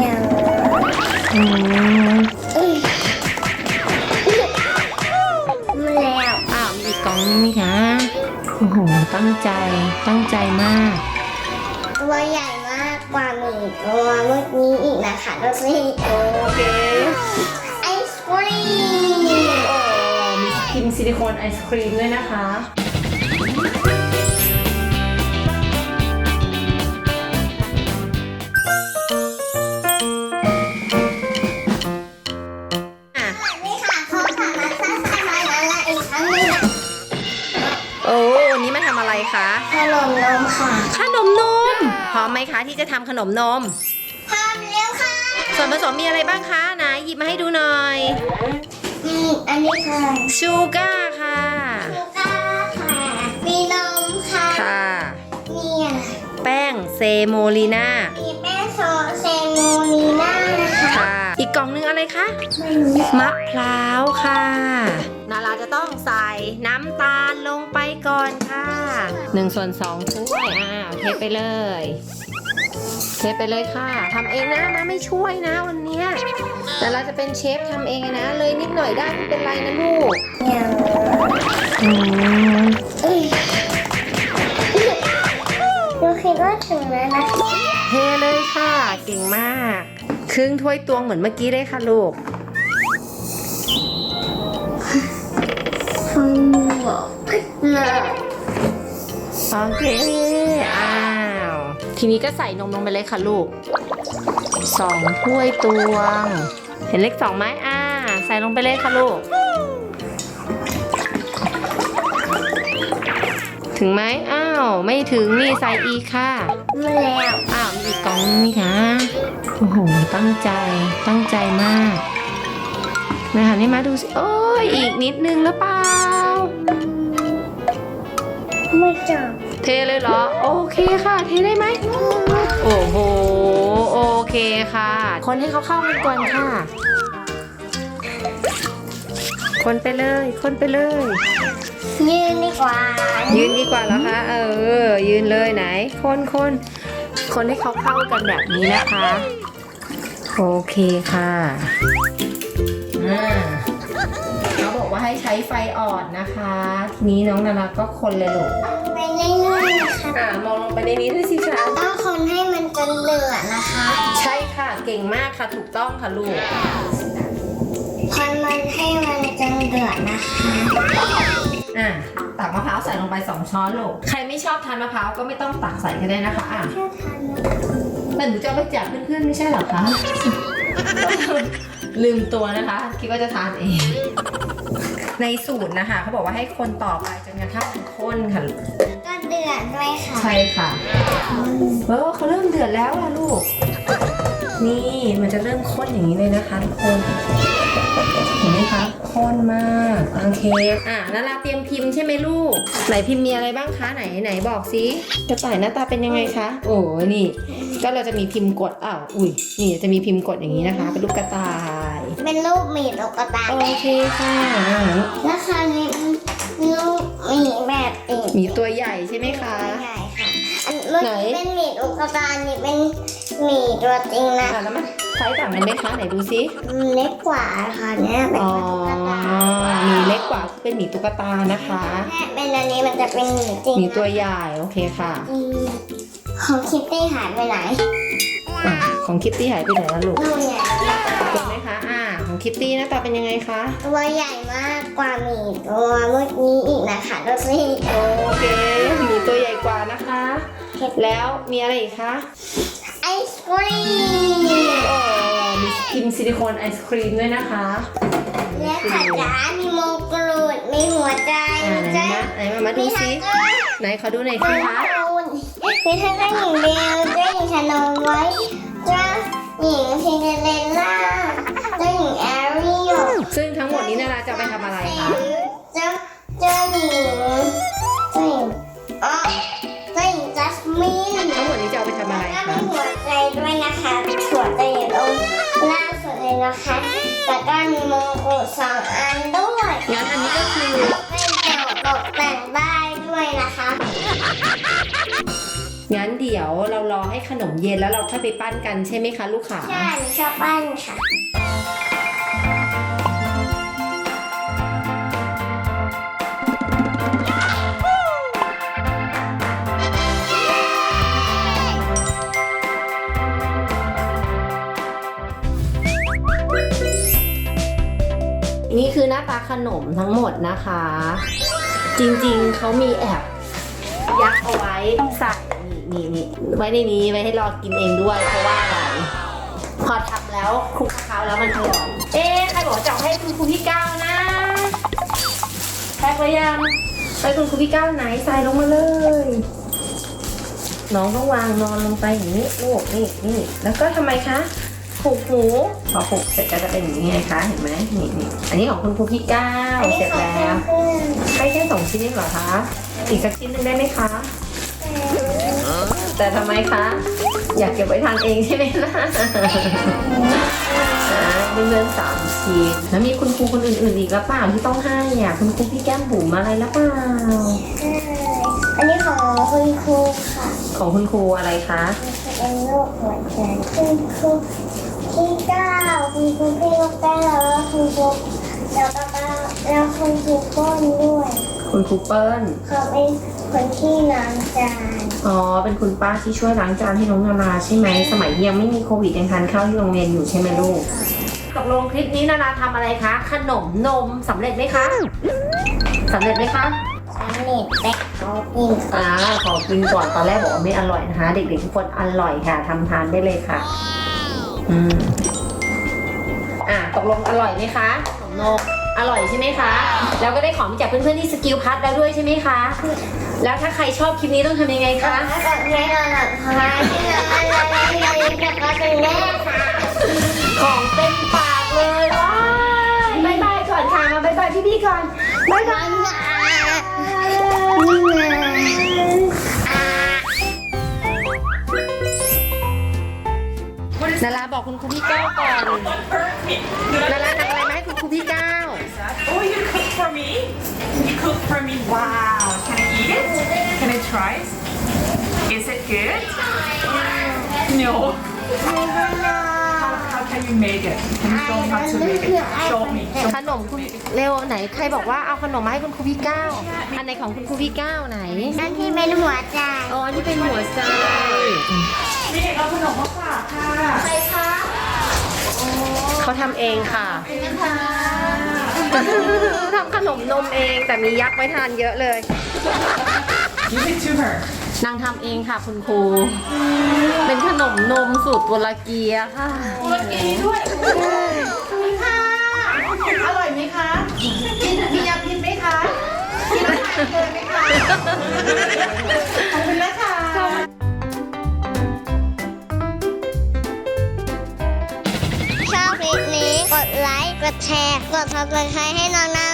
อย่างอืมอื้อมาแล้วอ้าวมีอีกกล่องนึงนี่คะโอ้โหตั้งใจตั้งใจมาก ตัวใหญ่มากกว่าหมีตัวเมื่อกี้อีกนะคะดูสิโอเคไอศครีมโอ้มีพิมพ์ซิลิโคนไอศครีมด้วยนะคะอะ นมนมค่ะขนมนมพร้อมไหมคะที่จะทำขนมนม พร้อมแล้วค่ะ ส่วนผสมมีอะไรบ้างคะไหนหยิบมาให้ดูหน่อยอืมอันนี้ค่ะชูการ์ค่ะ ชูก้าค่ะ มีนมค่ะค่ะ มีอะไรแป้งเซโมลีนามีแป้งโซเซโมนีน่านะคะค่ะอี กกล่องนึงอะไรคะไม่รู้มะพร้าวค่ะ นาราจะต้องใส่น้ำตาลลงไปก่อนค่ะหนึ่งส่วนสองถ้วยอ่าเทไปเลยเทไปเลยค่ะทำเองนะมาไม่ช่วยนะวันเนี้ยแต่เราจะเป็นเชฟทำเองนะ เลยนิดหน่อยได้ไม่เป็นไรนะลูกอย่างอืมอื้อดูคิดว่าถึงแล้วนะเทเลยค่ะ เก่งมาก ครึ่งถ้วยตวงเหมือนเมื่อกี้เลยค่ะลูกฟังบอกเลยโอเคอ้าว ทีนี้ก็ใส่นมลงไปเลยค่ะลูกสองถ้วยตวง เห็นเลขสองไหมอ่า ใส่ลงไปเลยค่ะลูก ถึงไหมอ้าว ไม่ถึงนี่ใส่อีกค่ะมาแล้ว อ้าว มีอีกกล่องนึงนี่คะ โอ้โห ตั้งใจ ตั้งใจมากนะคะนี่มาดูสิ โอ้ย อีกนิดนึงแล้วเปล่า ไม่จบเทเลยเหรอ โอเคค่ะ เทได้ไหม โอ้โห โอเคค่ะ คนให้เขาเข้ากันก่อนค่ะ คนไปเลย คนไปเลย ยืนดีกว่า ยืนดีกว่าเหรอคะ เออ ยืนเลยไหน คนคนคนให้เขาเข้ากันแบบนี้นะคะ โอเคค่ะอ่าเขาบอกว่าให้ใช้ไฟอ่อนนะคะ ทีนี้น้องนาราก็คนเลยลูกไปเรื่อยๆนะคะอ่ามองลงไปในนี้ด้วยสิคะต้องคนให้มันจนเหลือนะคะ ใช่ค่ะเก่งมากค่ะถูกต้องค่ะลูกคนมันให้มันจนเดือดนะคะ อะตักมะพร้าวใส่ลงไป 2 ช้อนลูก ใครไม่ชอบทานมะพร้าวก็ไม่ต้องตักใส่ก็ได้นะคะอะแค่ทานนะแต่หนูจะเอาไปแจกเพื่อนๆไม่ใช่เหรอคะ ลืมตัวนะคะ คิดว่าจะทานเอง ในสูตรนะคะเขาบอกว่าให้คนต่อไปจนกระทั่งข้นค่ะก็เดือดด้วยค่ะใช่ค่ะเออเขาเริ่มเดือดแล้วล่ะลูก นี่มันจะเริ่มข้นอย่างนี้เลยนะคะทุกคนเห็นไหมคะ ข้นมากโอเคอะนาราเตรียมพิมพ์ใช่ไหมลูก ไหนพิมพ์มีอะไรบ้างคะไหนไหนบอกสิกระต่ายหน้าตาเป็นยังไงคะ โอ้นี่ ก็เราจะมีพิมพ์กดอ้าวอุ้ยนี่จะมีพิมพ์กดอย่างนี้นะคะ เป็นรูปกระต่ายเป็นรูปหมีลูกกระตายโอเคค่ะอ่าแล้วคราวนี้รูปหมีแบบอีกมีตัวใหญ่ใช่ไหมคะใหญ่ค่ะอันเมื่อไหน กี้เป็นหมีลูกกระตายนี่เป็นหมีตัวจริงนะอะแล้วมันไซส์ต่างกันไหมคะไหนดูสิมันเล็กกว่าค่ะเนี่ยเป็นอ๋อตุ๊กตามีเล็กกว่าเป็นหมีตุ๊กตานะคะแค่เป็นอันนี้มันจะเป็นหมีจริงหมีนะตัวใหญ่โอเคค่ะอืมของคิตตี้หายไปไหนอะของคิตตี้หายไปไหนแล้วลูกนู่นไงเห็นไหมคะ อ่า ของคิตตี้หน้าตาเป็นยังไงคะ ตัวใหญ่มากกว่าหมีตัวเมื่อกี้อีกนะคะดูสิโอเคหมีตัวใหญ่กว่านะคะ แล้วมีอะไรอีกคะไอศครีมโอ้มีพิมพ์ซิลิโคนไอศครีมด้วยนะคะ และขาจ๋ามีมงกรูดมีหัวใจอ่ามีไหนใจมาไหนมามาดูมีซิทั้งเจ้าไหนขอดูหน่อยสิคะมีทั้งเจ้าหญิงเบลเจ้าหญิงชาโนไว้เจ้าหญิงซินเดอเรลล่า แล้วก็มีมงกุฎสองอันด้วยงั้นอันนี้ก็คือให้เกี่ยวตกแต่งได้ด้วยนะคะ งั้นเดี๋ยวเรารอให้ขนมเย็นแล้วเราค่อยไปปั้นกันใช่ไหมคะลูกขาใช่หนูชอบปั้นค่ะ นี่คือหน้าตาขนมทั้งหมดนะคะ จริงๆเขามีแอบยักเอาไว้ใส่นี่นี่นี่ไว้ในนี้ไว้ให้รอกินเองด้วยเพราะว่าอะไรพอทำแล้วคลุกเคล้าแล้วมันอร่อยเอ๊ะใครบอกจะให้คุณครูพี่ก้าวนะแพ็คไว้ยังไปคุณครูพี่ก้าวไหนใส่ลงมาเลย น้องต้องวางนอนลงไปอย่างนี้ลูกนี่นี่แล้วก็ทำไมคะ ผูกหูพอผูกเสร็จก็จะเป็นอย่างนี้ไงคะเห็นไหมนี่นี่อันนี้ของคุณครูพี่ก้าวอันนี้เสร็จของแล้วเพื่อนให้แค่สองชิ้นเองเหรอคะอีกสักชิ้นหนึ่งได้ไหมคะแต่ทำไมคะ อยากเก็บไว้ทานเองใช่ไหมล่ะอ่าเพื่อนๆสามชิ้นแล้วมีคุณครูคนอื่นๆอีกหรือเปล่าที่ต้องให้อะคุณครูพี่แก้มบุ๋มอะไรหรือเปล่าอันนี้ของคุณครูค่ะ ของคุณครูอะไรคะเป็นลูกหัวใจคุณครู ที่เก้าคุณครูพี่ลูกแก้วแล้วก็คุณครูแล้วก็แล้วคุณครูก้นด้วยคุณครูเปิ้ลเขาเป็นคนที่ล้างจานอ๋อเป็นคุณป้าที่ช่วยล้างจานให้น้องนาราใช่ไหมสมัยยังไม่มีโควิดยังทานข้าวที่โรงเรียนอยู่ใช่ไหมลูกตกลงคลิปนี้นาราทำอะไรคะ ขนมนมสำเร็จไหมคะสำเร็จไหมคะสำเร็จแต่เขากินอ่าขอกินก่อนตอนแรกบอกว่าไม่อร่อยนะคะ เด็กๆทุกคนอร่อยค่ะทำทานได้เลยค่ะ อืมอะตกลงอร่อยไหมคะขนมนมอร่อยใช่ไหมคะ แล้วก็ได้ของจากเพื่อนๆที่สกิลพัทแล้วด้วยใช่ไหมคะ แล้วถ้าใครชอบคลิปนี้ต้องทำยังไงคะแล้วก็แม่เราเราเราเราเราจะก็เป็นแม่ของเต็มปากเลยว้ายบายบายก่อนค่ะมาบายบายพี่ๆก่อนบา บอกคุณครูพี่ก้าวก่อนนาราทำอะไรมาให้คุณครูพี่ก้าว Oh, you cook for me? You cook for me? Wow. Can I eat it? Can I try it? Is it good? No. How, how can you make it? Can you show me how to make it? Show me. Show ขนมคุณเร็วไหนใครบอกว่าเอาขนมมาให้คุณครูพี่ก้าวอันไหนของคุณครูพี่ก้าวไหนอันที่เป็นหัวใจอ๋อนี่เป็นหัวใจ me. เอาขนมมาฝากค่ะใครคะเขาทำเองค่ะนะคะทำขนมนมเองแต่มียักษ์ไว้ทานเยอะเลย Give it to her. นางทำเองค่ะคุณครู เป็นขนมนมสูตรโบราเกียค่ะอร่อยไหมคะกินมียาพิษไหมคะกินอาหารเลยไหมคะ ขอบคุณนะคะชอบคลิปนี้ กดไลค์ กดแชร์ กด subscribe ให้น้องนาราด้วยนะคะ